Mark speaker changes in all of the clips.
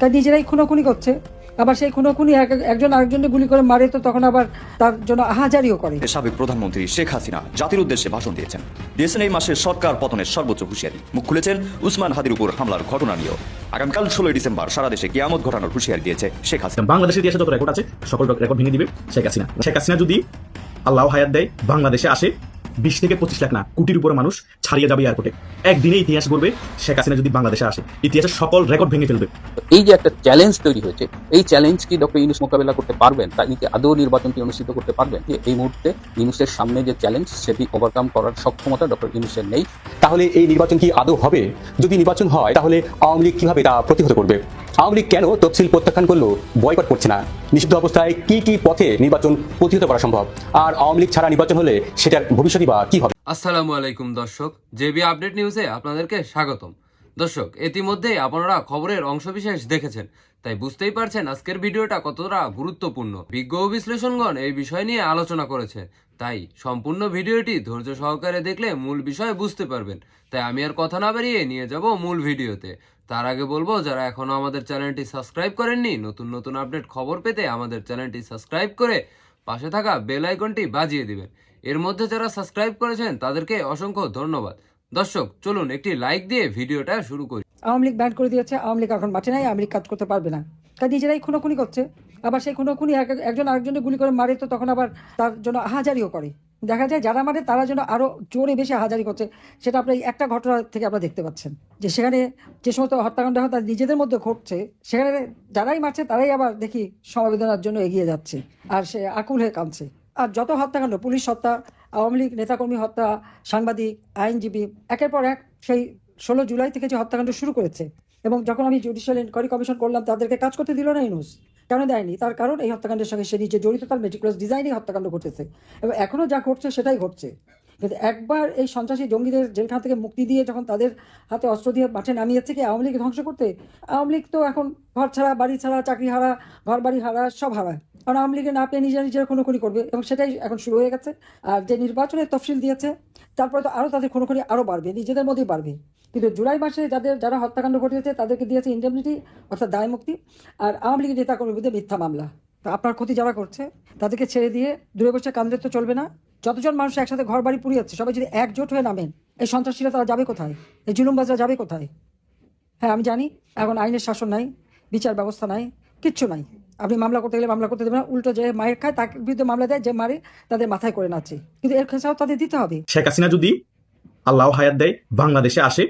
Speaker 1: তাই নিজেরাই খুনোখুনি করছে। আবার সেই খুনোখুনি এক- একজন আরেকজনকে গুলি করে মারে তো তখন আবার তার জন্য আহাজারিও করে।
Speaker 2: সাবেক প্রধানমন্ত্রী শেখ হাসিনা জাতির উদ্দেশ্যে ভাষণ দিয়েছেন। দিয়েছেন এই মাসের সরকার পতনের সর্বোচ্চ হুঁশিয়ারি। মুখ খুলেছেন উসমান হাদির উপর হামলার ঘটনা নিয়েও। আগামীকাল ষোলোই ডিসেম্বর সারা দেশে কিয়ামত ঘটানোর হুঁশিয়ারি দিয়েছে শেখ হাসিনা।
Speaker 3: বাংলাদেশের ইতিহাসে যত রেকর্ড আছে সকল রেকর্ড ভেঙে দিবে শেখ হাসিনা। শেখ হাসিনা যদি আল্লাহ হায়াত দেয় বাংলাদেশে আসে বিশ থেকে পঁচিশ লাখ না কোটির উপরে মানুষ ছাড়িয়ে যাবে এয়ারপোর্টে একদিনে ইতিহাস করবে শেখ হাসিনা যদি বাংলাদেশে আসে ইতিহাসের সকল রেকর্ড ভেঙে ফেলবে।
Speaker 4: এই যে একটা চ্যালেঞ্জ তৈরি হয়েছে এই চ্যালেঞ্জ কি ডক্টর ইউনুস মোকাবেলা করতে পারবেন? তা কি আদৌ নির্বাচনটি অনুষ্ঠিত করতে পারবেন? যে এই মুহূর্তে ইউনুসের সামনে যে চ্যালেঞ্জ সেটি ওভারকাম করার সক্ষমতা ডক্টর ইউনুসের নেই।
Speaker 5: তাহলে এই নির্বাচন কি আদৌ হবে? যদি নির্বাচন হয় তাহলে আওয়ামী লীগ কীভাবে তা প্রতিহত করবে? আওয়ামী কেন তফসিল প্রত্যাখ্যান করল? বয়কট করছে না। নিষিদ্ধ অবস্থায় কি কি পথে নির্বাচন প্রতিহত করা সম্ভব? আর আওয়ামী লীগ ছাড়া নির্বাচন হলে সেটার ভবিষ্যৎই বা কি হবে?
Speaker 6: আসসালামু আলাইকুম দর্শক, জেবি আপডেট নিউজে আপনাদেরকে স্বাগতম। দর্শক, ইতিমধ্যেই আপনারা খবরের অংশবিশেষ দেখেছেন, তাই বুঝতেই পারছেন আজকের ভিডিওটা কতটা গুরুত্বপূর্ণ। বিজ্ঞ বিশ্লেষণগণ এই বিষয় নিয়ে আলোচনা করেছে, তাই সম্পূর্ণ ভিডিওটি ধৈর্য সহকারে দেখলে মূল বিষয় বুঝতে পারবেন। তাই আমি আর কথা না বেরিয়ে নিয়ে যাব মূল ভিডিওতে। তার আগে বলব, যারা এখনও আমাদের চ্যানেলটি সাবস্ক্রাইব করেননি, নতুন নতুন আপডেট খবর পেতে আমাদের চ্যানেলটি সাবস্ক্রাইব করে পাশে থাকা বেল আইকনটি বাজিয়ে দিবেন। এর মধ্যে যারা সাবস্ক্রাইব করেছেন, তাদেরকে অসংখ্য ধন্যবাদ। দর্শক, চলুন একটি লাইক দিয়ে ভিডিওটা শুরু করি।
Speaker 1: আওয়ামী লীগ ব্যান করে দিয়েছে, আওয়ামী লীগ এখন মাঠে নাই, আওয়ামী লীগ কাজ করতে পারবে না। তাই নিজেরাই খুনোখুনি করছে। আবার সেই খুনোখুনি একজন আরেকজনকে গুলি করে মারে, তো তখন আবার তার জন্য আহাজারিও করে। দেখা যায় যারা মারে তারা যেন আরও জোরে বেশি হাজারি করছে, সেটা আপনার একটা ঘটনা থেকে আপনারা দেখতে পাচ্ছেন। যে সেখানে যে সমস্ত হত্যাকাণ্ড হয়, তার নিজেদের মধ্যে ঘটছে, সেখানে যারাই মারছে, তারাই আবার দেখি সমবেদনার জন্য এগিয়ে যাচ্ছে, আর সে আকুল হয়ে কাঁদছে। আর যত হত্যাকাণ্ড, পুলিশ হত্যা, আওয়ামী লীগ, নেতাকর্মী হত্যা, সাংবাদিক, আইনজীবী, একের পর এক সেই ষোলো জুলাই থেকে যে হত্যাকাণ্ড শুরু করেছে, এবং যখন আমি জুডিশিয়াল ইনকোয়ারি কমিশন করলাম, তাদেরকে কাজ করতে দিল না ইউনুস কেন দেয়নি? তার কারণ এই হত্যাকাণ্ডের সঙ্গে সে নিজে জড়িত, তার মেটিকুলাস ডিজাইনেই হত্যাকাণ্ড ঘটেছে। এবং এখনও যা ঘটছে সেটাই ঘটছে। কিন্তু একবার এই সন্ত্রাসী জঙ্গিদের জেলখানা থেকে মুক্তি দিয়ে যখন তাদের হাতে অস্ত্র দিয়ে মাঠে নামিয়েছে কি আওয়ামী লীগ ধ্বংস করতে, আওয়ামী লীগ তো এখন ঘর ছাড়া, বাড়ি ছাড়া, চাকরি হারা, ঘর বাড়ি হারা, সব হারা কারণ আওয়ামী লীগে না পেয়ে নিজেরা নিজেরা খুনোখুনি করবে এবং সেটাই এখন শুরু হয়ে গেছে। আর যে নির্বাচনের তফসিল দিয়েছে, তারপরে তো আরও তাদের খুনোখুনি আরও বাড়বে, নিজেদের মধ্যেই বাড়বে। কিন্তু জুলাই মাসে যাদের, যারা হত্যাকাণ্ড ঘটিয়েছে, তাদেরকে দিয়েছে ইন্ডেমনিটি অর্থাৎ দায় মুক্তি। আর আওয়ামী লীগের বিরুদ্ধে মিথ্যা মামলা। আপনার ক্ষতি যারা করছে, তাদেরকে ছেড়ে দিয়ে দূরে বসে কান্দলে তো চলবে না। যতজন মানুষ একসাথে ঘর বাড়ি পুড়িয়েছে, সবাই যদি একজোট হয়ে নামেন, এই সন্ত্রাসীরা তারা যাবে কোথায়? এই জুলুমবাজরা যাবে কোথায়? হ্যাঁ আমি জানি, এখন আইনের শাসন নাই, বিচার ব্যবস্থা নাই, কিচ্ছু নাই। আপনি মামলা করতে গেলে মামলা করতে দেবেন না, উল্টো যে মায়ের খায়, তার বিরুদ্ধে মামলা দেয়, যে মারে, তাদের মাথায় করে নাচে। কিন্তু এর খেসাও তাদের দিতে হবে।
Speaker 3: শেখ হাসিনা যদি আল্লাহ হায়াত দেয়, বাংলাদেশে আসে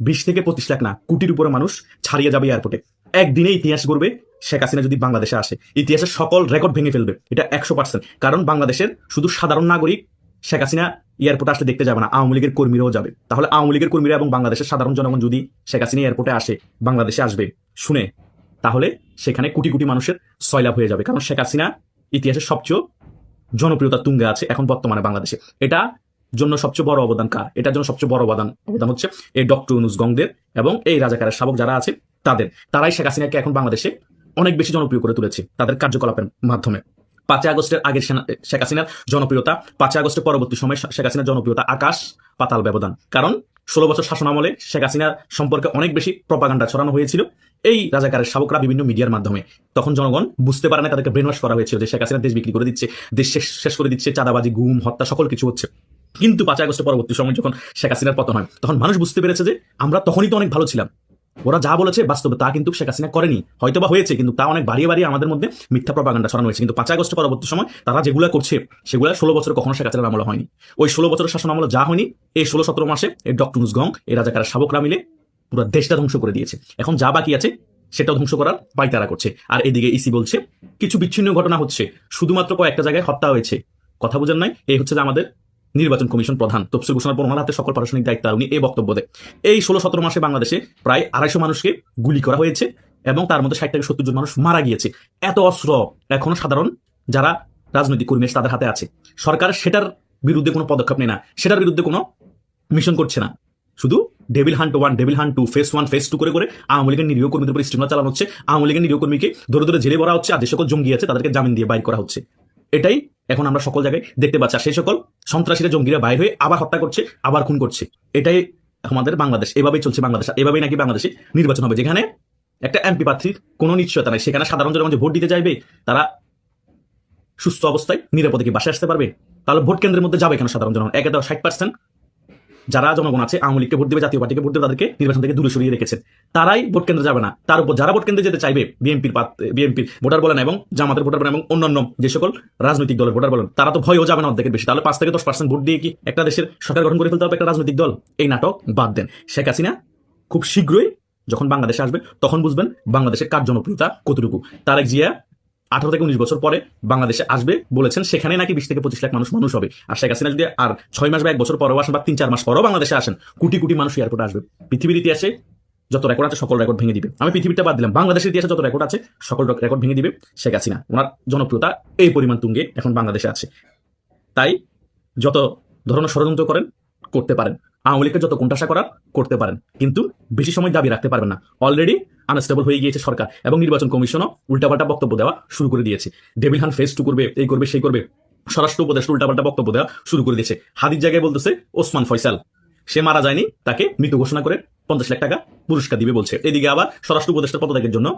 Speaker 3: বিশ থেকে পঁচিশ লাখ না, কোটির উপরে মানুষ ছাড়িয়ে যাবে এয়ারপোর্টে একদিনে ইতিহাস করবে শেখ হাসিনা যদি বাংলাদেশে আসে, ইতিহাসের সকল রেকর্ড ভেঙে ফেলবে। এটা একশো পার্সেন্ট কারণ বাংলাদেশের শুধু সাধারণ নাগরিক শেখ হাসিনা এয়ারপোর্টে আসলে দেখতে যাবে না, আওয়ামী লীগের কর্মীরাও যাবে। তাহলে আওয়ামী লীগের কর্মীরা এবং বাংলাদেশের সাধারণ জনগণ যদি শেখ হাসিনা এয়ারপোর্টে আসে, বাংলাদেশে আসবে, শুনে, তাহলে সেখানে কোটি কোটি মানুষের সয়লাভ হয়ে যাবে। কারণ শেখ হাসিনা ইতিহাসের সবচেয়ে জনপ্রিয়তা তুঙ্গে আছে এখন বর্তমানে বাংলাদেশে। এটা জন্য সবচেয়ে বড় অবদান কার? এটার জন্য সবচেয়ে বড় অবদান অবদান হচ্ছে এই ডক্টর অনুজ গংদের এবং এই রাজাকারের শাবক যারা আছে, তাদের। তারাই শেখ হাসিনাকে এখন বাংলাদেশে অনেক বেশি জনপ্রিয় করে তুলেছে তাদের কার্যকলাপের মাধ্যমে। পাঁচই আগস্টের আগের শেখ হাসিনার জনপ্রিয়তা, পাঁচই আগস্টের পরবর্তী সময় শেখ হাসিনার জনপ্রিয়তা আকাশ পাতাল ব্যবধান। কারণ ষোলো বছর শাসন আমলে শেখ হাসিনার সম্পর্কে অনেক বেশি প্রপাগান্ডা ছড়ানো হয়েছিল। এই রাজাকারের শাবকরা বিভিন্ন মিডিয়ার মাধ্যমে। তখন জনগণ বুঝতে পারে না তাদেরকে ব্রেনওয়াশ করা হয়েছিল যে শেখ হাসিনা দেশ বিক্রি করে দিচ্ছে, দেশ শেষ- শেষ করে দিচ্ছে, চাঁদাবাজি, গুম, হত্যা, সকল কিছু হচ্ছে। কিন্তু পাঁচই আগস্টের পরবর্তী সময় যখন শেখ হাসিনার পতন হয়, তখন মানুষ বুঝতে পেরেছে যে আমরা তখনই তো অনেক ভালো ছিলাম। ওরা যা বলেছে বাস্তবে তা কিন্তু শেখ হাসিনা করেনি। হয়তো বা হয়েছে, কিন্তু তা অনেক বাড়িয়ে বাড়িয়ে আমাদের মধ্যে মিথ্যা প্রপাগান্ডা ছড়ানো হয়েছে। কিন্তু পাঁচই আগস্টের পরবর্তী সময় তারা যেগুলো করছে সেগুলো ষোলো বছর কখনো শেখ হাসিনার আমলে হয়নি। ওই ষোলো বছরের শাসন আমলে যা হয়নি, এই ষোলো সতেরো মাসে এই ডক্টর নুসগং এই রাজাকারের শাবকরা মিলে পুরো দেশটা ধ্বংস করে দিয়েছে। এখন যা বাকি আছে, সেটাও ধ্বংস করার পাইতারা করছে। আর এদিকে ইসি বলছে, কিছু বিচ্ছিন্ন ঘটনা হচ্ছে। শুধুমাত্র কয়েকটা জায়গায় হত্যা হয়েছে। কথা বোঝার নাই, এই হচ্ছে যে আমাদের নির্বাচন কমিশন প্রধান তফসিল ঘোষণার পর ওনার হাতে সকল প্রশাসনিক দায়িত্ব উনি এই বক্তব্য দেয় এই ষোলো সতেরো মাসে বাংলাদেশে প্রায় আড়াইশো মানুষকে গুলি করা হয়েছে এবং তার মধ্যে ষাট থেকে সত্তর জন মানুষ মারা গিয়েছে। এত অস্ত্র এখনও সাধারণ যারা রাজনৈতিক কর্মী তাদের হাতে আছে। সরকার সেটার বিরুদ্ধে কোনো পদক্ষেপ নেয় না। সেটার বিরুদ্ধে কোনো মিশন করছে না। শুধু devil hunt one devil hunt two phase one phase two করে করে আওয়ামী লীগের নিরীহ কর্মীদের উপর স্টিমার চালানো হচ্ছে। আওয়ামী লীগের নিরীহ কর্মীকে ধরে ধরে জেলে ভরা হচ্ছে। আর যে সকল জঙ্গি আছে তাদেরকে জামিন দিয়ে বাইর করা হচ্ছে। এটাই এখন আমরা সকল জায়গায় দেখতে পাচ্ছি। আর সেই সকল সন্ত্রাসীরা, জঙ্গিরা বাইর হয়ে আবার হত্যা করছে, আবার খুন করছে। এটাই আমাদের বাংলাদেশ। এভাবেই চলছে বাংলাদেশ। এভাবেই নাকি বাংলাদেশে নির্বাচন হবে। যেখানে একটা এমপি প্রার্থীর কোনো নিশ্চয়তা নাই। সেখানে সাধারণ জনগণ যে ভোট দিতে চাইবে, তারা সুস্থ অবস্থায় নিরাপদে কি বাসায় আসতে পারবে? তাহলে ভোট কেন্দ্রের মধ্যে যাবে কেন সাধারণ জনগণ? একে তো ষাট পার্সেন্ট যারা জনগণ আছে, আওয়ামী লীগকে ভোট দেবে, জাতীয় পার্টিকে ভোট দেবে, তাদেরকে নির্বাচন থেকে দূরে সরিয়ে রেখেছেন। তারাই ভোট কেন্দ্রে যাবে না। তার উপর যারা ভোট কেন্দ্রে যেতে চাইবে, বিএনপির বিএনপির ভোটার বলেন এবং জামাতের ভোটার বলেন এবং অন্যান্য যে সকল রাজনৈতিক দলের ভোটার বলেন, তারা তো ভয়ও যাবে না অর্ধেকের বেশি। তাহলে পাঁচ থেকে দশ পার্সেন্ট ভোট দিয়ে কি একটা দেশের সরকার গঠন করে ফেলতে হবে একটা রাজনৈতিক দল? এই নাটক বাদ দেন। শেখ হাসিনা খুব শীঘ্রই যখন বাংলাদেশে আসবে তখন বুঝবেন বাংলাদেশের কার জনপ্রিয়তা কতটুকু। তারেক জিয়া আঠারো থেকে উনিশ বছর পরে বাংলাদেশে আসবে বলেছেন সেখানে নাকি বিশ থেকে পঁচিশ লাখ মানুষ মানুষ হবে। আর শেখ হাসিনা যদি আর ছয় মাস বা এক বছর পরেও আসেন বা তিন চার মাস পরেও বাংলাদেশে আসেন, কোটি কোটি মানুষ এয়ারপোর্টে আসবে। পৃথিবীর ইতিহাসে যত রেকর্ড আছে সকল রেকর্ড ভেঙে দিবে। আমি পৃথিবীটা বাদ দিলাম। বাংলাদেশের ইতিহাসে যত রেকর্ড আছে সকল রেকর্ড ভেঙে দিবে শেখ হাসিনা। ওনার জনপ্রিয়তা এই পরিমাণ তুঙ্গে এখন বাংলাদেশে আছে। তাই যত ধরনের ষড়যন্ত্র করেন, করতে পারেন। আওয়ামী লীগকে যত কোনটাশা করার করতে পারেন, কিন্তু বেশি সময় দাবি রাখতে পারবেন না। অলরেডি আনস্টেবল হয়ে গিয়েছে সরকার এবং নির্বাচন কমিশনও উল্টাপাল্টা বক্তব্য দেওয়া শুরু করে দিয়েছে। ডেভিল হান ফেস টু করবে, এই করবে, সেই করবে। স্বরাষ্ট্র উপদেষ্টা উল্টাপাল্টা বক্তব্য দেওয়া শুরু করে দিয়েছে। হাদির জায়গায় বলতেছে, ওসমান ফয়সাল, সে মারা যায়নি, তাকে মৃত ঘোষণা করে পঞ্চাশ লাখ টাকা পুরস্কার দিবে বলছে। এদিকে আবার স্বরাষ্ট্র উপদেষ্টার পদত্যাগের জন্য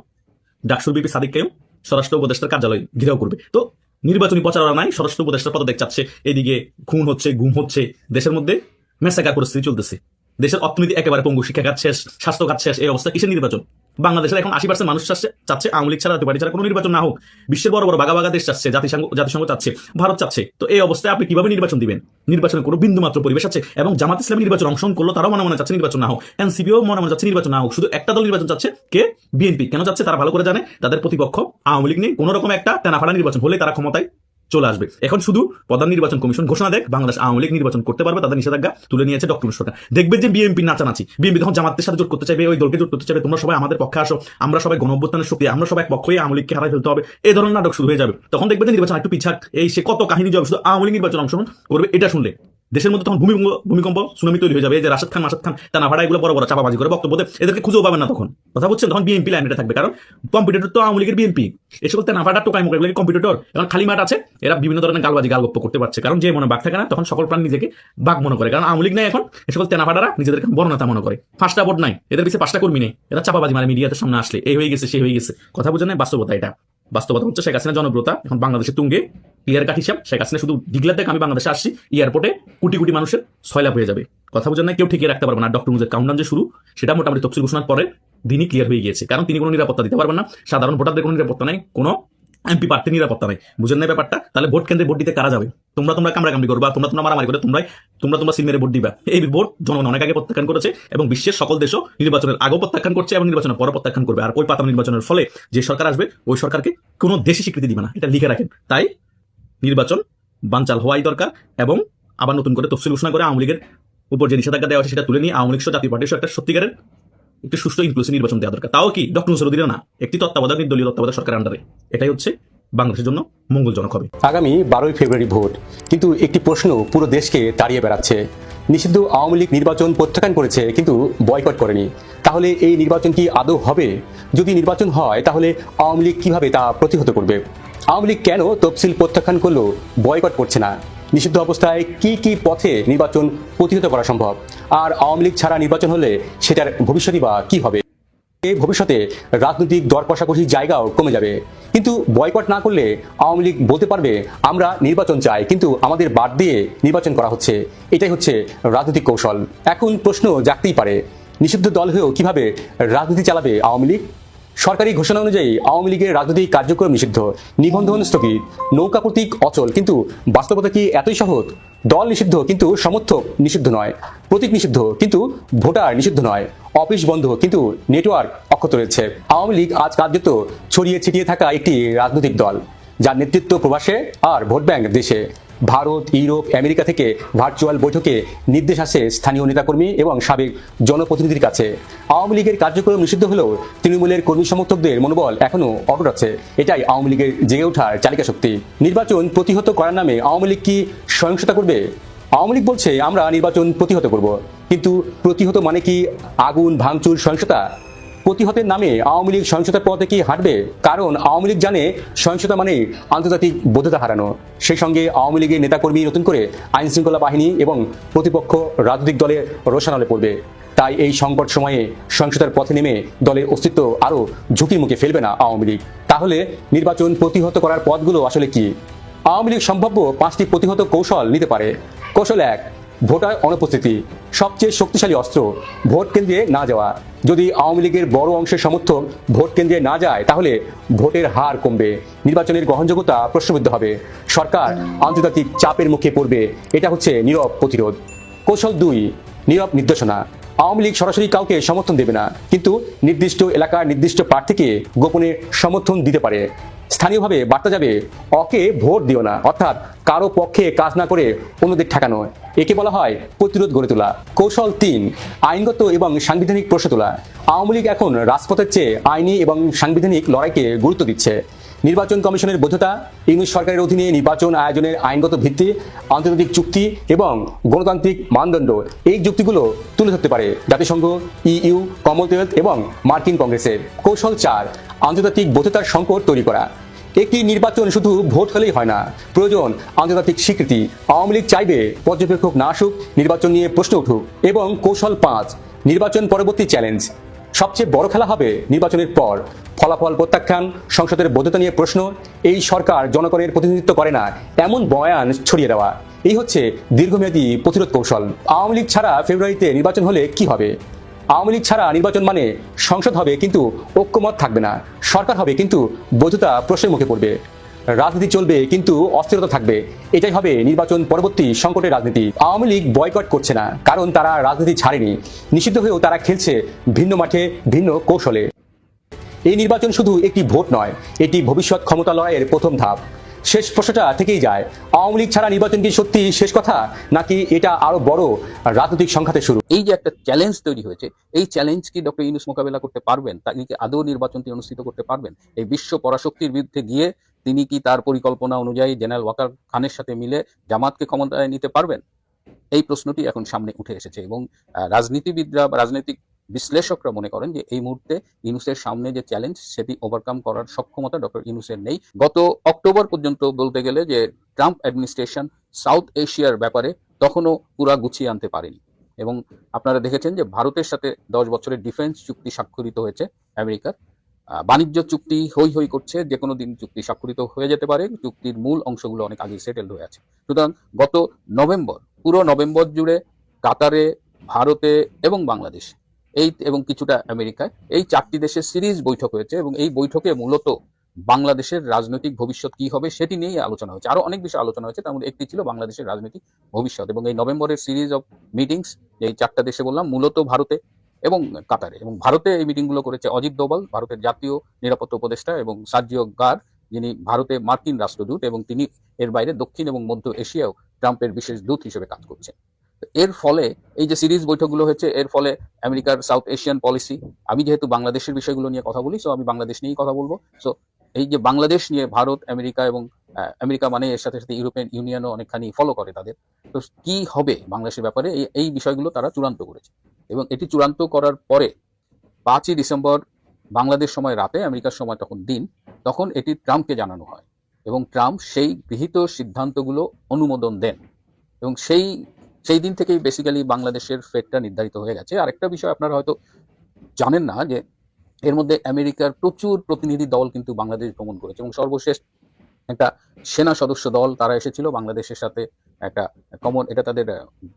Speaker 3: ডাকসুর বিপি সাদিককেও স্বরাষ্ট্র উপদেষ্টার কার্যালয় ঘিরেও করবে। তো নির্বাচনী প্রচারণা নাই স্বরাষ্ট্র উপদেষ্টার পদত্যাগ চাচ্ছে। এদিকে খুন হচ্ছে, গুম হচ্ছে দেশের মধ্যে। মেসাকার পরিস্থিতি চলতেছে। দেশের অর্থনীতি একেবারে পঙ্গু, শিক্ষা খাত শেষ, স্বাস্থ্য খাত শেষ, এই অবস্থা কিসের নির্বাচন? বাংলাদেশের এখন আশি পার্সেন্ট মানুষ চাচ্ছে চাচ্ছে আওয়ামী লীগ ছাড়া পার্টি ছাড়া কোনো নির্বাচন না হোক। বিশ্বের বড় বড় বাগা বাগা দেশ চাচ্ছে, জাতিসংঘ জাতিসংঘ চাচ্ছে, ভারত চাচ্ছে। তো এই অবস্থায় আপনি কীভাবে নির্বাচন দিবেন? নির্বাচনের কোনো বিন্দু মাত্র পরিবেশ আছে? এবং জামাত ইসলামী নির্বাচন অংশগ্রহণ করল, তারাও মনে মনে চাচ্ছে নির্বাচন না হোক। এনসিপিও মনে মনে চাচ্ছে নির্বাচন না হোক। শুধু একটা দল নির্বাচন চাচ্ছে কে? বিএনপি। কেন চাচ্ছে? তারা ভালো করে জানে। তাদের প্রতিপক্ষ আওয়ামী লীগ নিয়ে কোনো রকম একটা তেনাফাড়া নির্বাচন হলে তারা ক্ষমতায় চলে আসবে। এখন শুধু প্রধান নির্বাচন কমিশন ঘোষণা দেখ, বাংলাদেশ আওয়ামী লীগ নির্বাচন করতে পারবে, তাদের নিষেধাজ্ঞা তুলে নিয়েছে ডক্টর সরকার দেখবে যে বিএনপি নাচানাচি। বিএনপি তখন জামাতের সাথে জোট করতে চাইবে, ওই দলকে জোট করতে চাইবে, তোমরা সবাই আমাদের পক্ষে আসো, আমরা সবাই গণঅভ্যুত্থানের শক্তি, আমরা সবাই এক হয়ে আওয়ামী লীগকে হারাই ফেলতে হবে এই ধরনের নাটক শুরু হয়ে যাবে। তখন দেখবে যে নির্বাচন একটু পিছাক এই সে কত কাহিনী যাবে শুধু আওয়ামী লীগ নির্বাচন অংশগ্রহণ করবে, এটা শুনলে। দেশের মধ্যে তখন ভূমিকম্প ভূমিকম্প, সুনামি তৈরি হয়ে যাবে। যে রাশেদ খান, মাসাদ খান, তারা ভাড়া এগুলো বড় বড় চাপাবাজি করে বক্তব্য দেয় এদেরকে খুঁজেও পাবেন না তখন। কথা বলছেন তখন বিএনপি লাইনটা থাকবে। কারণ কম্পিউটার তো আওয়ামী লীগের বিএনপি এ সকল তেনাফাটা, টোকাই মোকাবিলা কম্পিউটার এখন খালি মাঠ আছে। এরা বিভিন্ন ধরনের গালবাজি, গালগপ্প করতে পারছে। কারণ যে মনে বাঘ থাকে না, তখন সকল প্রাণ নিজেকে বাঘ মনে করে। কারণ আওয়ামী লীগ নাই এখন। এ সকল তেনাফাটারা নিজেদেরকে বড় নেতা মনে করে। পাঁচটা ভোট নাই। এদের পিছিয়ে পাঁচটা কর্মী নেই। এরা চাপাবাজি মানে মিডিয়াতে সামনে আসলে। এই হয়ে গেছে, সে হয়ে গেছে। কথা বুঝে নেই? বাস্তবতা এটা। বাস্তবতা হচ্ছে শেখ হাসিনা জনপ্রিয়তা, এখন বাংলাদেশের তুঙ্গে ইয়ার কাঠ হিসাব, শেখ হাসিনা শুধু ডিগলার থেকে আমি বাংলাদেশে আসছি এয়ারপোর্টে কোটি কোটি মানুষের ছয়লাভ হয়ে যাবে। কথা বুঝেন না কেউ ঠিকিয়ে রাখতে পারবে না। ডক্টর মুজের কাউন্টার যে শুরু, সেটা মোটামুটি তফসিল ঘোষণার পরে দিনই ক্লিয়ার হয়ে গিয়েছে। কারণ তিনি কোনো নিরাপত্তা দিতে পারবেন না। সাধারণ ভোটারদের কোনো নিরাপত্তা নাই, কোনো এমপি প্রার্থীর নিরাপত্তা নাই। বুঝেন না ব্যাপারটা? তাহলে ভোট কেন্দ্রে ভোট দিতে কারা যাবে? তোমরা তোমরা কামড়াকামড়ি করবা, তোমরা তোমরা মারামারি করে তোমরাই তোমরা তোমরা সিল ভোট দিবা। এই ভোট জনগণ অনেক আগে প্রত্যাখ্যান করেছে এবং বিশ্বের সকল দেশও নির্বাচনের আগেও প্রত্যাখ্যান করছে এবং নির্বাচনের পরও প্রত্যাখ্যান করবে। আর ওই পাতাম নির্বাচনের ফলে যে সরকার আসবে, ওই সরকারকে কোনো দেশই স্বীকৃতি দিবে না। এটা লিখে রাখেন। তাই নির্বাচন বানচাল হওয়াই দরকার এবং আবার নতুন করে তফসিল ঘোষণা করে আওয়ামী লীগের উপর যে নিষেধাজ্ঞা দেওয়া আছে সেটা তুলে নিয়ে আওয়ামী লীগ জাতীয় পার্টির একটা সত্যিকারের একটি সুষ্ঠু ইনক্লুসিভ নির্বাচন দেওয়া দরকার। তাও কি ডক্টর মুসরুদ্দিন না। একটি তত্ত্বাবধায়ক নির্দলীয় তত্ত্বাবধায়ক সরকার আন্ডারে এটাই হচ্ছে বাংলাদেশের জন্য মঙ্গলজনক হবে।
Speaker 5: আগামী বারোই ফেব্রুয়ারি ভোট। কিন্তু একটি প্রশ্ন পুরো দেশকে তাড়িয়ে বেড়াচ্ছে। নিষিদ্ধ আওয়ামী লীগ নির্বাচন প্রত্যাখ্যান করেছে, কিন্তু বয়কট করেনি। তাহলে এই নির্বাচন কি আদৌ হবে? যদি নির্বাচন হয়, তাহলে আওয়ামী লীগ কীভাবে তা প্রতিহত করবে? আওয়ামী লীগ কেন তফসিল প্রত্যাখ্যান করল, বয়কট করছে না? নিষিদ্ধ অবস্থায় কি কি পথে নির্বাচন প্রতিহত করা সম্ভব? আর আওয়ামী লীগ ছাড়া নির্বাচন হলে সেটার ভবিষ্যৎই বা কী হবে? ভবিষ্যতে রাজনৈতিক দর কষাকষির জায়গাও কমে যাবে। কিন্তু বয়কট না করলে আওয়ামী লীগ বলতে পারবে, আমরা নির্বাচন চাই, কিন্তু আমাদের বাদ দিয়ে নির্বাচন করা হচ্ছে। এটাই হচ্ছে রাজনৈতিক কৌশল। এখন প্রশ্ন জাগতেই পারে, নিষিদ্ধ দল হয়েও কীভাবে রাজনীতি চালাবে আওয়ামী লীগ? সরকারি ঘোষণা অনুযায়ী আওয়ামী লীগের রাজনৈতিক কার্যক্রম নিষিদ্ধ, নিবন্ধন স্থগিত, নৌকা প্রতীক অচল, কিন্তু বাস্তবতা কি এতই সহজ? দল নিষিদ্ধ, কিন্তু সমর্থক নিষিদ্ধ নয়, প্রতীক নিষিদ্ধ, কিন্তু ভোটার নিষিদ্ধ নয়, অফিস বন্ধ, কিন্তু নেটওয়ার্ক অক্ষত রয়েছে। আওয়ামী লীগ আজ কার্যত ছড়িয়ে ছিটিয়ে থাকা একটি রাজনৈতিক দল, যার নেতৃত্ব প্রবাসে আর ভোট ব্যাংক দেশে। ভারত, ইউরোপ, আমেরিকা থেকে ভার্চুয়াল বৈঠকে নির্দেশ আসে স্থানীয় নেতাকর্মী এবং সাবেক জনপ্রতিনিধির কাছে। আওয়ামী লীগের কার্যক্রম নিষিদ্ধ হলেও তৃণমূলের কর্মী সমর্থকদের মনোবল এখনও অটুট আছে। এটাই আওয়ামী লীগের জেগে ওঠার চালিকা শক্তি। নির্বাচন প্রতিহত করার নামে আওয়ামী লীগ কি সহিংসতা করবে? আওয়ামী লীগ বলছে, আমরা নির্বাচন প্রতিহত করব। কিন্তু প্রতিহত মানে কি আগুন, ভাঙচুর, সহিংসতা? প্রতিহতের নামে আওয়ামী লীগ সহিংসতার পথে কি হাঁটবে? কারণ আওয়ামী লীগ জানে সহিংসতা মানে আন্তর্জাতিক বৈধতা হারানো। সেই সঙ্গে আওয়ামী লীগের নেতাকর্মী নতুন করে আইন শৃঙ্খলা বাহিনী এবং প্রতিপক্ষ রাজনৈতিক দলের রোশানলে পড়বে। তাই এই সংকট সময়ে সহিংসতার পথে নেমে দলের অস্তিত্ব আরও ঝুঁকির মুখে ফেলবে না আওয়ামী লীগ। তাহলে নির্বাচন প্রতিহত করার পথগুলো আসলে কি? আওয়ামী লীগ সম্ভাব্য পাঁচটি প্রতিহত কৌশল নিতে পারে। কৌশল এক ভোটার অনুপস্থিতি, সবচেয়ে শক্তিশালী অস্ত্র, ভোট কেন্দ্রে না যাওয়া। যদি আওয়ামী লীগের বড় অংশের সমর্থক ভোট কেন্দ্রে না যায়, তাহলে ভোটের হার কমবে। নির্বাচনের গ্রহণযোগ্যতা প্রশ্নবিদ্ধ হবে। সরকার আন্তর্জাতিক চাপের মুখে পড়বে। এটা হচ্ছে নীরব প্রতিরোধ। কৌশল দুই, নীরব নির্দেশনা। আওয়ামী লীগ সরাসরি কাউকে সমর্থন দেবে না, কিন্তু নির্দিষ্ট এলাকার নির্দিষ্ট প্রার্থীকে গোপনে সমর্থন দিতে পারে। স্থানীয়ভাবে বার্তা যাবে, অকে ভোট দিও না। অর্থাৎ কারও পক্ষে কাজ না করে অন্যদের ঠেকানো। একে বলা হয় প্রতিরোধ গড়ে তোলা। কৌশল তিন, আইনগত এবং সাংবিধানিক প্রশ্ন তোলা। আওয়ামী লীগ এখন রাজপথের চেয়ে আইনি এবং সাংবিধানিক লড়াইকে গুরুত্ব দিচ্ছে। নির্বাচন কমিশনের বৈধতা, ইংলিশ সরকারের অধীনে নির্বাচন আয়োজনের আইনগত ভিত্তি, আন্তর্জাতিক চুক্তি এবং গণতান্ত্রিক মানদণ্ড, এই যুক্তিগুলো তুলে ধরতে পারে জাতিসংঘ, ইইউ, কমনওয়েলথ এবং মার্কিন কংগ্রেসের কৌশল চার, আন্তর্জাতিক বৈধতার সংকট তৈরি করা। একটি নির্বাচন শুধু ভোট হলেই হয় না, প্রয়োজন আন্তর্জাতিক স্বীকৃতি। আওয়ামী লীগ চাইবে পর্যবেক্ষক না আসুক, নির্বাচন নিয়ে প্রশ্ন উঠুক। এবং কৌশল পাঁচ, নির্বাচন পরবর্তী চ্যালেঞ্জ। সবচেয়ে বড় খেলা হবে নির্বাচনের পর। ফলাফল প্রত্যাখ্যান, সংসদের বৈধতা নিয়ে প্রশ্ন, এই সরকার জনগণের প্রতিনিধিত্ব করে না, এমন বয়ান ছড়িয়ে দেওয়া। এই হচ্ছে দীর্ঘমেয়াদী প্রতিরোধ কৌশল। আওয়ামী লীগ ছাড়া ফেব্রুয়ারিতে নির্বাচন হলে কি হবে? আওয়ামী লীগ ছাড়া নির্বাচন মানে সংসদ হবে কিন্তু ঐক্যমত থাকবে না। সরকার হবে কিন্তু বৈধতা প্রশ্নের মুখে পড়বে। রাজনীতি চলবে, কিন্তু অস্থিরতা থাকবে। এটাই হবে নির্বাচন পরবর্তী সংকটের রাজনীতি। আওয়ামী লীগ বয়কট করছে না, কারণ তারা রাজনীতি ছাড়েনি। নিষিদ্ধ হয়েও তারা খেলছে ভিন্ন মাঠে, ভিন্ন কৌশলে। এই নির্বাচন শুধু একটি ভোট নয়, এটি ভবিষ্যৎ ক্ষমতা লড়াইয়ের প্রথম ধাপ। শেষ প্রশ্নটা থেকেই যায়, আওয়ামী লীগ ছাড়া নির্বাচন কি সত্যি শেষ কথা, নাকি এটা আরও বড় রাজনৈতিক সংঘাতের শুরু?
Speaker 4: এই যে একটা চ্যালেঞ্জ তৈরি হয়েছে, এই চ্যালেঞ্জ কি ডক্টর ইউনুস মোকাবেলা করতে পারবেন? তিনি কি আদৌ নির্বাচনটি অনুষ্ঠিত করতে পারবেন? এই বিশ্ব পরাশক্তির বিরুদ্ধে গিয়ে তিনি কি তার পরিকল্পনা অনুযায়ী জেনারেল ওয়াকার খানের সাথে মিলে জামাতকে ক্ষমতায় নিতে পারবেন? এই প্রশ্নটি এখন সামনে উঠে এসেছে এবং রাজনীতিবিদরা বা রাজনৈতিক বিশ্লেষকরা মনে করেন যে এই মুহূর্তে ইউনুসের সামনে যে চ্যালেঞ্জ, সেটি ওভারকাম করার সক্ষমতা ডক্টর ইউনুসের নেই। গত অক্টোবর পর্যন্ত বলতে গেলে যে ট্রাম্প অ্যাডমিনিস্ট্রেশন সাউথ এশিয়ার ব্যাপারে তখনও পুরা গুছিয়ে আনতে পারেনি এবং আপনারা দেখেছেন যে ভারতের সাথে দশ বছরের ডিফেন্স চুক্তি স্বাক্ষরিত হয়েছে আমেরিকার। বাণিজ্য চুক্তি হই হই করছে যে কোনো দিন চুক্তি স্বাক্ষরিত হয়ে যেতে পারে, চুক্তির মূল অংশগুলো অনেক আগে সেটেলড হয়ে আছে। সুতরাং গত নভেম্বর, পুরো নভেম্বর জুড়ে কাতারে, ভারতে এবং বাংলাদেশ, এই এবং কিছুটা আমেরিকায়, এই চারটি দেশের সিরিজ বৈঠক হয়েছে এবং এই বৈঠকে মূলত বাংলাদেশের রাজনৈতিক ভবিষ্যৎ কি হবে সেটি নিয়েই আলোচনা হয়েছে। আরও অনেক বিষয় আলোচনা হয়েছে, তার মধ্যে একটি ছিল বাংলাদেশের রাজনৈতিক ভবিষ্যৎ এবং এই নভেম্বরের সিরিজ অফ মিটিংস এই চারটা দেশে বললাম, মূলত ভারতে এবং কাতারে। এবং ভারতে এই মিটিংগুলো করেছে অজিত দোভাল, ভারতের জাতীয় নিরাপত্তা উপদেষ্টা এবং সার্জিও গার, যিনি ভারতে মার্কিন রাষ্ট্রদূত এবং তিনি এর বাইরে দক্ষিণ এবং মধ্য এশিয়াও ট্রাম্পের বিশেষ দূত হিসেবে কাজ করছেন। এর ফলে এই যে সিরিজ বৈঠকগুলো হয়েছে, এর ফলে আমেরিকার সাউথ এশিয়ান পলিসি, আমি যেহেতু বাংলাদেশের বিষয়গুলো নিয়ে কথা বলি সো আমি বাংলাদেশ নিয়েই কথা বলব। সো এই যে বাংলাদেশ নিয়ে ভারত, আমেরিকা এবং আমেরিকা মানে এর সাথে সাথে ইউরোপিয়ান ইউনিয়নও অনেকখানি ফলো করে তাদের। তো কি হবে বাংলাদেশের ব্যাপারে এই বিষয়গুলো তারা চূড়ান্ত করেছে। এবং এটি চূড়ান্ত করার পরে পাঁচই ডিসেম্বর বাংলাদেশ সময় রাতে, আমেরিকার সময় তখন দিন, তখন এটি ট্রাম্পকে জানানো হয় এবং ট্রাম্প সেই গৃহীত সিদ্ধান্তগুলো অনুমোদন দেন এবং সেই সেই দিন থেকেই বেসিক্যালি বাংলাদেশের ফেটটা নির্ধারিত হয়ে গেছে। আর একটা বিষয় আপনারা হয়তো জানেন না যে এর মধ্যে আমেরিকার প্রচুর প্রতিনিধি দল কিন্তু বাংলাদেশ ভ্রমণ করেছে এবং সর্বশেষ একটা সেনা সদস্য দল তারা এসেছিল, বাংলাদেশের সাথে একটা কমন এটা তাদের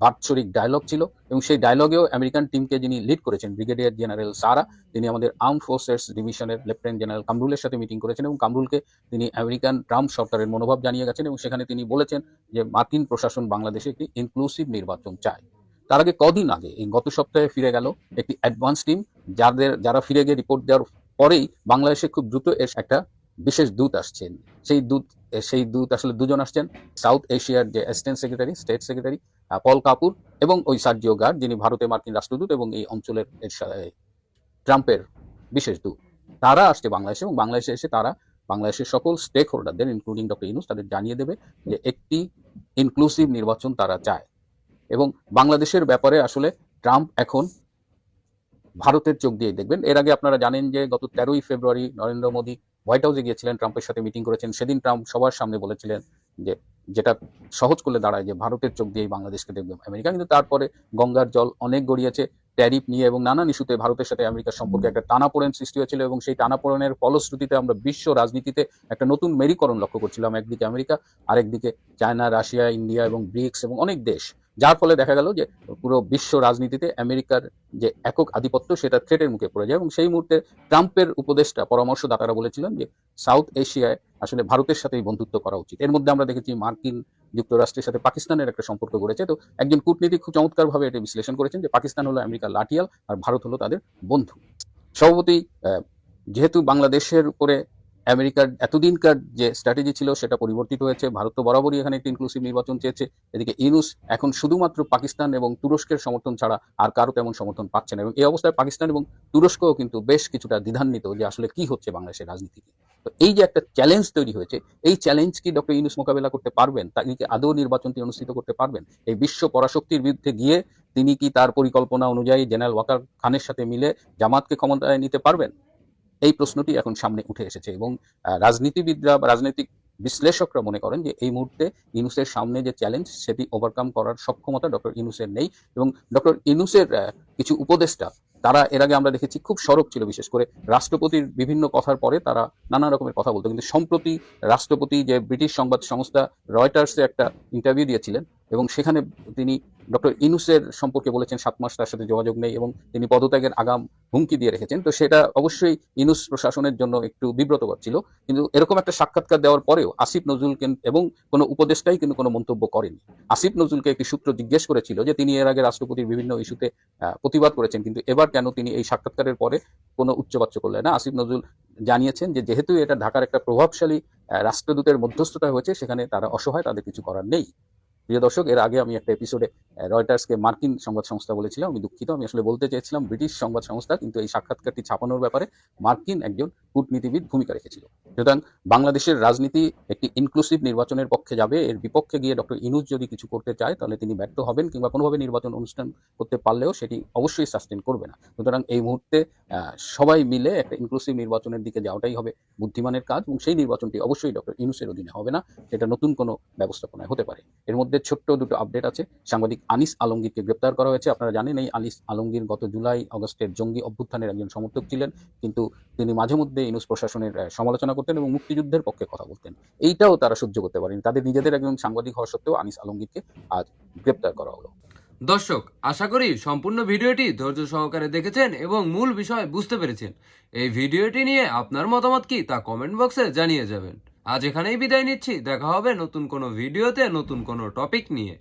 Speaker 4: বাৎসরিক ডায়লগ ছিল এবং সেই ডায়লগেও আমেরিকান টিমকে যিনি লিড করেছেন ব্রিগেডিয়ার জেনারেল সারা তিনি আমাদের আর্ম ফোর্সেস ডিভিশনের লেফটেন্যান্ট জেনারেল কামরুলের সাথে মিটিং করেছেন এবং কামরুলকে তিনি আমেরিকান ট্রাম্প সরকারের মনোভাব জানিয়ে গেছেন এবং সেখানে তিনি বলেছেন যে মার্কিন প্রশাসন বাংলাদেশে একটি ইনক্লুসিভ নির্বাচন চায়। তার আগে কদিন আগে, এই গত সপ্তাহে ফিরে গেল একটি অ্যাডভান্স টিম যাদের, যারা ফিরে গিয়ে রিপোর্ট দেওয়ার পরেই বাংলাদেশে খুব দ্রুত এর একটা বিশেষ দূত আসছেন। সেই দূত সেই দূত আসলে দুজন আসছেন। সাউথ এশিয়ার যে assistant secretary, state secretary Paul Kapur এবং ওই সার্জিও গার্ড, যিনি ভারতে মার্কিন রাষ্ট্রদূত এবং এই অঞ্চলের ট্রাম্পের বিশেষ দূত। তারা আসছে বাংলাদেশে এবং বাংলাদেশে এসে তারা বাংলাদেশের সকল স্টেক হোল্ডারদের ইনক্লুডিং ডক্টর ইনুস তাদের জানিয়ে দেবে যে একটি ইনক্লুসিভ নির্বাচন তারা চায়। এবং বাংলাদেশের ব্যাপারে আসলে ট্রাম্প এখন ভারতের চোখ দিয়ে দেখবেন। এর আগে আপনারা জানেন যে গত তেরোই ফেব্রুয়ারি নরেন্দ্র মোদী হোয়াইট হাউসে গিয়েছিলেন ট্রাম্পের সাথে মিটিং করেছেন। সেদিন ট্রাম্প সবার সামনে বলেছিলেন যে, যেটা সহজ করলে দাঁড়ায় যে, ভারতের চোখ দিয়েই বাংলাদেশকে দেখবে আমেরিকা। কিন্তু তারপরে গঙ্গার জল অনেক গড়িয়েছে ট্যারিফ নিয়ে এবং নানান ইস্যুতে ভারতের সাথে আমেরিকার সম্পর্কে একটা টানাপোড়েন সৃষ্টি হয়েছিল এবং সেই টানাপোড়েনের ফলশ্রুতিতে আমরা বিশ্ব রাজনীতিতে একটা নতুন মেরুকরণ লক্ষ্য করছিলাম। একদিকে আমেরিকা, আরেকদিকে চায়না, রাশিয়া, ইন্ডিয়া এবং ব্রিক্স এবং অনেক দেশ। যার ফলে দেখা গেল যে পুরো বিশ্ব রাজনীতিতে আমেরিকার যে একক আধিপত্য সেটা থ্রেটের মুখে পড়ে যায় এবং সেই মুহূর্তে ট্রাম্পের উপদেষ্টা, পরামর্শদাতারা বলেছিলেন যে সাউথ এশিয়ায় আসলে ভারতের সাথেই বন্ধুত্ব করা উচিত। এর মধ্যে আমরা দেখেছি মার্কিন যুক্তরাষ্ট্রের সাথে পাকিস্তানের একটা সম্পর্ক গড়েছে। তো একজন কূটনীতিক খুব চমৎকারভাবে এটা বিশ্লেষণ করেছেন যে পাকিস্তান হলো আমেরিকার লাঠিয়াল আর ভারত হলো তাদের বন্ধু। সভাপতি যেহেতু বাংলাদেশের উপরে আমেরিকার এতদিনকার যে স্ট্র্যাটেজি ছিল সেটা পরিবর্তিত হয়েছে। ভারত তো বরাবরই এখানে একটি ইনক্লুসিভ নির্বাচন চেয়েছে। এদিকে ইউনুস এখন শুধুমাত্র পাকিস্তান এবং তুরস্কের সমর্থন ছাড়া আর কারও তেমন সমর্থন পাচ্ছে না। এবং এই অবস্থায় পাকিস্তান এবং তুরস্কও কিন্তু বেশ কিছুটা দ্বিধান্বিত যে আসলে কি হচ্ছে বাংলাদেশের রাজনীতিতে তো এই যে একটা চ্যালেঞ্জ তৈরি হয়েছে, এই চ্যালেঞ্জ কি ডক্টর ইউনুস মোকাবেলা করতে পারবেন? তিনি কি আদৌ নির্বাচনটি অনুষ্ঠিত করতে পারবেন? এই বিশ্ব পরাশক্তির বিরুদ্ধে গিয়ে তিনি কি তার পরিকল্পনা অনুযায়ী জেনারেল ওয়াকার খানের সাথে মিলে জামাতকে ক্ষমতায় নিতে পারবেন? এই প্রশ্নটি এখন সামনে উঠে এসেছে এবং রাজনীতিবিদরা বা রাজনৈতিক বিশ্লেষকরা মনে করেন যে এই মুহূর্তে ইনুসের সামনে যে চ্যালেঞ্জ সেটি ওভারকাম করার সক্ষমতা ডক্টর ইনুসের নেই এবং ডক্টর ইনুসের কিছু উপদেষ্টা তারা এর আগে আমরা দেখেছি খুব সরব ছিল, বিশেষ করে রাষ্ট্রপতির বিভিন্ন কথার পরে তারা নানা রকমের কথা বলতো। কিন্তু সম্প্রতি রাষ্ট্রপতি যে ব্রিটিশ সংবাদ সংস্থা রয়টার্সে একটা ইন্টারভিউ দিয়েছিলেন এবং সেখানে তিনি ডক্টর ইনুসের সম্পর্কে বলেছেন, সাত মাস তার সাথে যোগাযোগ নেই এবং তিনি পদত্যাগের আগাম হুমকি দিয়ে রেখেছেন। তো সেটা অবশ্যই ইনুস প্রশাসনের জন্য একটু বিব্রতকর ছিল। কিন্তু এরকম একটা সাক্ষাৎকার দেওয়ার পরেও আসিফ নজরুলকে এবং কোনো উপদেষ্টাই কিন্তু কোনো মন্তব্য করেনি আসিফ নজরুলকে একটি সূত্র জিজ্ঞেস করেছিল যে তিনি এর আগে রাষ্ট্রপতির বিভিন্ন ইস্যুতে প্রতিবাদ করেছেন, কিন্তু এবার কেন তিনি এই সাক্ষাৎকারের পরে কোনো উচ্চবাচ্য করলেন না? আসিফ নজরুল জানিয়েছেন যে, যেহেতু এটা ঢাকার একটা প্রভাবশালী রাষ্ট্রদূতের মধ্যস্থতা হয়েছে, সেখানে তারা অসহায়, তাদের কিছু করার নেই। প্রিয় দর্শক, এর আগে আমি একটা এপিসোডে রয়টার্সকে মার্কিন সংবাদ সংস্থা বলেছিলাম। আমি দুঃখিত, আমি আসলে বলতে চেয়েছিলাম ব্রিটিশ সংবাদ সংস্থা, কিন্তু এই সাক্ষাৎকারটি ছাপানোর ব্যাপারে মার্কিন একজন কূটনীতিবিদ ভূমিকা রেখেছিল। সুতরাং বাংলাদেশের রাজনীতি একটি ইনক্লুসিভ নির্বাচনের পক্ষে যাবে, এর বিপক্ষে গিয়ে ডক্টর ইনুজ যদি কিছু করতে চায়, তাহলে তিনি ব্যর্থ হবেন কিংবা কোনোভাবে নির্বাচন অনুষ্ঠান করতে পারলেও সেটি অবশ্যই সাস্টেন করবে না। সুতরাং এই মুহূর্তে সবাই মিলে একটা ইনক্লুসিভ নির্বাচনের দিকে যাওয়াটাই হবে বুদ্ধিমানের কাজ এবং সেই নির্বাচনটি অবশ্যই ডক্টর ইনুসের অধীনে হবে না, সেটা নতুন কোনো ব্যবস্থাপনায় হতে পারে। এর মধ্যে ছোট্ট দুটো আপডেট আছে। সাংবাদিক আনিস আলমগীরকে গ্রেপ্তার করা হয়েছে। আপনারা জানেন, এই আনিস আলমগীর গত জুলাই আগস্টের জঙ্গি অভ্যুত্থানের একজন সমর্থক ছিলেন। কিন্তু তিনি মাঝে মধ্যে ইনুস প্রশাসনের সমালোচনা করতেন এবং মুক্তিযুদ্ধের পক্ষে কথা বলতেন। এইটাও তারা সহ্য করতে পারেনি। তাদের নিজেদের একজন সাংবাদিক হওয়া সত্ত্বেও আনিস আলমগীরকে আজ গ্রেপ্তার করা হলো।
Speaker 6: দর্শক, আশা করি সম্পূর্ণ ভিডিওটি ধৈর্য সহকারে দেখেছেন এবং মূল বিষয় বুঝতে পেরেছেন। এই ভিডিওটি নিয়ে আপনার মতামত কি তা কমেন্ট বক্সে জানিয়ে যাবেন। আজ এখানেই বিদায় নিচ্ছি। দেখা হবে নতুন কোনো ভিডিওতে নতুন কোনো টপিক নিয়ে।